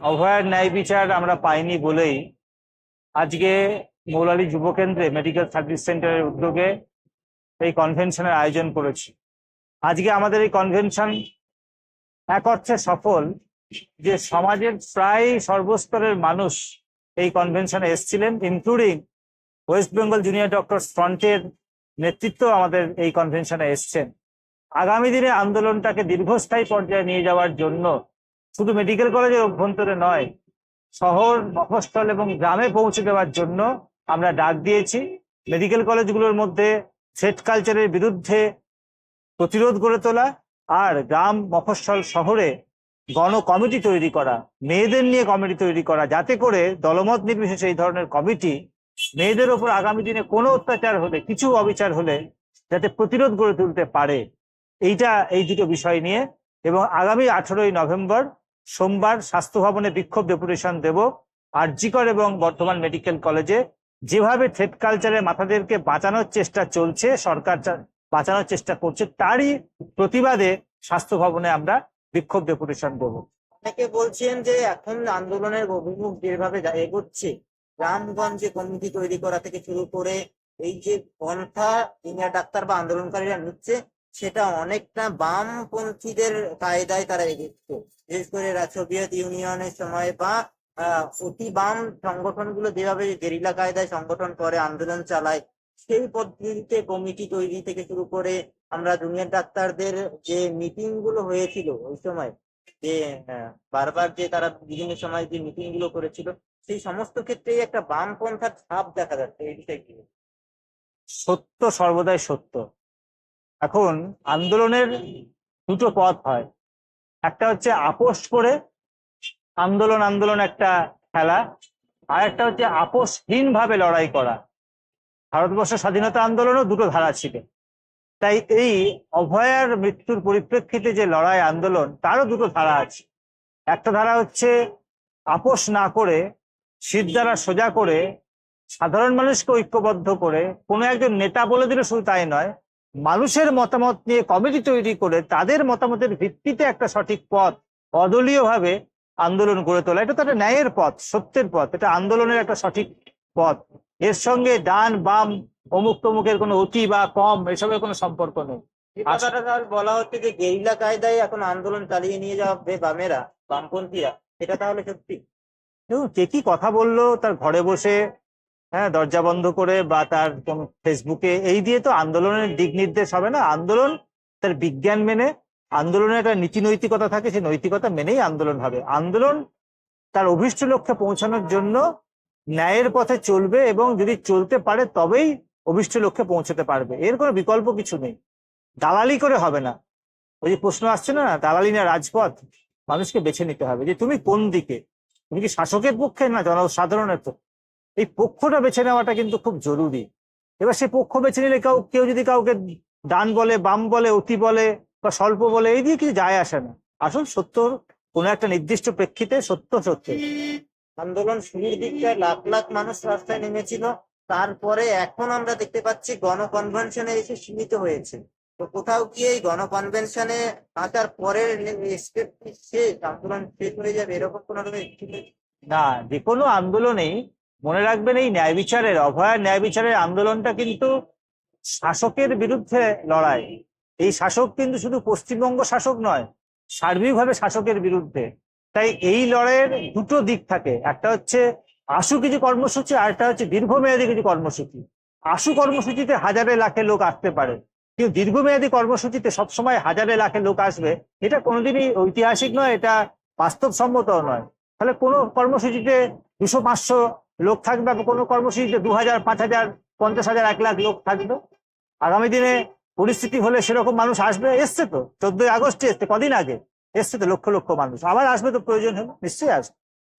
অভয়ার ন্যায় বিচার আমরা পাইনি বলেই আজকে মৌলালী যুবকেন্দ্রে মেডিকেল সার্ভিস সেন্টারের উদ্যোগে এই কনভেনশনের আয়োজন করেছি। আজকে আমাদের এই কনভেনশন এক অর্থে সফল যে সমাজের প্রায় সর্বস্তরের মানুষ এই কনভেনশনে এসেছিলেন including West Bengal junior doctor ফ্রন্টের নেতৃত্ব আমাদের এই কনভেনশনে এসছেন। আগামী দিনে আন্দোলনটাকে দীর্ঘস্থায়ী পর্যায়ে নিয়ে যাওয়ার জন্য শুধু মেডিকেল কলেজের অভ্যন্তরে নয়, শহর মফস্থল এবং গ্রামে পৌঁছে দেওয়ার জন্য আমরা ডাক দিয়েছি। মেডিকেল কলেজগুলোর মধ্যে সেট কালচারের বিরুদ্ধে প্রতিরোধ গড়ে তোলা আর গ্রাম মফস্বল শহরে গণ কমিটি তৈরি করা, মেয়েদের নিয়ে কমিটি তৈরি করা, যাতে করে দলমত নির্বিশেষে এই ধরনের কমিটি মেয়েদের ওপর আগামী দিনে কোনো অত্যাচার হলে, কিছু অবিচার হলে যাতে প্রতিরোধ গড়ে তুলতে পারে। এইটা, এই দুটো বিষয় নিয়ে এবং আগামী আঠেরোই নভেম্বর সোমবার স্বাস্থ্য ভবনে বিক্ষোভ ডেপুটেশন দেব আরজিকর এবং বর্ধমান মেডিকেল কলেজে। যেভাবে থ্রেড কালচারে মাথাদেরকে বাঁচানোর চেষ্টা চলছে, সরকার বাঁচানোর চেষ্টা করছে, তারই প্রতিবাদে স্বাস্থ্য ভবনে আমরা বিক্ষোভ ডেপুটেশন দেবো। অনেকে বলছেন যে এখন আন্দোলনের অভিমুখ যেভাবে এগোচ্ছে, গ্রামগঞ্জে কমিটি তৈরি করা থেকে শুরু করে এই যে পন্থা সিনিয়র ডাক্তার বা আন্দোলনকারীরা নিচ্ছে, সেটা অনেকটা বামপন্থীদের কায়দায় তারা এগোচ্ছে বিশেষ করে সোভিয়েত ইউনিয়নের সময় বা অতি বাম সংগঠনগুলো যেভাবে গেরিলা কায়দায় সংগঠন করে, আন্দোলন চালায়, সেই পদ্ধতিতে কমিটি তৈরি থেকে শুরু করে আমরা জুনিয়র ডাক্তারদের যে মিটিংগুলো হয়েছিল ওই সময়, যে বারবার যে তারা বিভিন্ন সময় যে মিটিংগুলো করেছিল, সেই সমস্ত ক্ষেত্রেই একটা বামপন্থার ছাপ দেখা যাচ্ছে এই কি? সত্য সর্বদাই সত্য। এখন আন্দোলনের দুটো পথ হয়। একটা হচ্ছে আপোষ করে আন্দোলন আন্দোলন একটা খেলা, আর একটা হচ্ছে আপোষহীন ভাবে লড়াই করা। ভারতবর্ষ স্বাধীনতা আন্দোলনও দুটো ধারা ছিল। তাই এই অভয়ার মৃত্যুর পরিপ্রেক্ষিতে যে লড়াই আন্দোলন, তারও দুটো ধারা আছে। একটা ধারা হচ্ছে আপোষ না করে, শীত দ্বারা সোজা করে, সাধারণ মানুষকে ঐক্যবদ্ধ করে, কোনো একজন নেতা বলে দিলে শুধু তাই নয় মানুষের মতামত নিয়ে কমিটি তৈরি করে তাদের মতামতের ভিত্তিতে একটা সঠিক পথ অদলীয় ভাবে আন্দোলন গড়ে তোলা। এটা তো একটা ন্যায়ের পথ সত্যের পথ। এটা আন্দোলনের একটা সঠিক পথ। এর সঙ্গে ডান বাম অমুক তমুকের কোনো অতি বা কম এসবের কোনো সম্পর্ক নেই। বলা হচ্ছে যে গেরিলা কায়দায় এখন আন্দোলন চালিয়ে নিয়ে যাবে বামেরা বামপন্থীরা। এটা তাহলে সত্যি? দেখুন কে কি কথা বলল তার ঘরে বসে হ্যাঁ দরজা বন্ধ করে বা তার কোন ফেসবুকে এই দিয়ে তো আন্দোলনের দিক নির্দেশ হবে না। আন্দোলন তার বিজ্ঞান মেনে, আন্দোলনের একটা নীতি নৈতিকতা থাকে, সেই নৈতিকতা মেনেই আন্দোলন হবে। আন্দোলন তার অভিষ্ট লক্ষ্যে পৌঁছানোর জন্য ন্যায়ের পথে চলবে এবং যদি চলতে পারে, তবেই অভিষ্ট লক্ষ্যে পৌঁছাতে পারবে। এর কোনো বিকল্প কিছু নেই। দালালি করে হবে না। ওই যে প্রশ্ন আসছে না, দালালি না রাজপথ, মানুষকে বেছে নিতে হবে। যে তুমি কোন দিকে? তুমি কি শাসকের পক্ষে না জনসাধারণের তো এই পক্ষটা বেছে নেওয়াটা কিন্তু খুব জরুরি। এবার সে পক্ষ বেছে নিলে কেউ কেউ যদি কাউকে ডান বলে বাম বলে অতি বলে বা স্বল্প বলে এই দিয়ে কিছু যায় আসে না। আসল সত্য কোনো একটা নির্দিষ্ট প্রেক্ষিতে সত্য সত্য। আন্দোলন শুরুর দিকটায় লাখ লাখ মানুষ রাস্তায় নেমেছিল। তারপরে এখন আমরা দেখতে পাচ্ছি গণকনভেনশনে এসে সীমিত হয়েছে। তো কোথাও কি এই গণকনভেনশনে আসার পরের শেষ আন্দোলন শেষ হয়ে যাবে এরকম কোনো রকম না যে কোনো আন্দোলনেই মনে রাখবেন এই ন্যায় বিচারের অভয়ার ন্যায় বিচারের আন্দোলনটা কিন্তু শাসকের বিরুদ্ধে লড়াই। এই শাসক কিন্তু শুধু পশ্চিমবঙ্গ শাসক নয়, সার্বিকভাবে শাসকের বিরুদ্ধে। তাই এই লড়াইয়ের দুটো দিক থাকে। একটা হচ্ছে আশু কিছু কর্মসূচি, আর একটা হচ্ছে দীর্ঘমেয়াদী কিছু কর্মসূচি। আশু কর্মসূচিতে হাজারে লাখে লোক আসতে পারে। কিন্তু দীর্ঘমেয়াদী কর্মসূচিতে সবসময় হাজারে লাখে লোক আসবে, এটা কোনোদিনই ঐতিহাসিক নয়, এটা বাস্তবসম্মত নয়। তাহলে কোনো কর্মসূচিতে দুশো, পাঁচশো লোক থাকবে কোনো কর্মসূচিতে দু হাজার পাঁচ হাজার পঞ্চাশ হাজার এক লাখ লোক থাকবে। আগামী দিনে পরিস্থিতি হলে সেরকম মানুষ আসবে, এসছে তো। চোদ্দই আগস্টে এসছে, কদিন আগে এসছে তো লক্ষ লক্ষ মানুষ। আবার আসবে তো প্রয়োজন হলে, নিশ্চয়ই আসবে।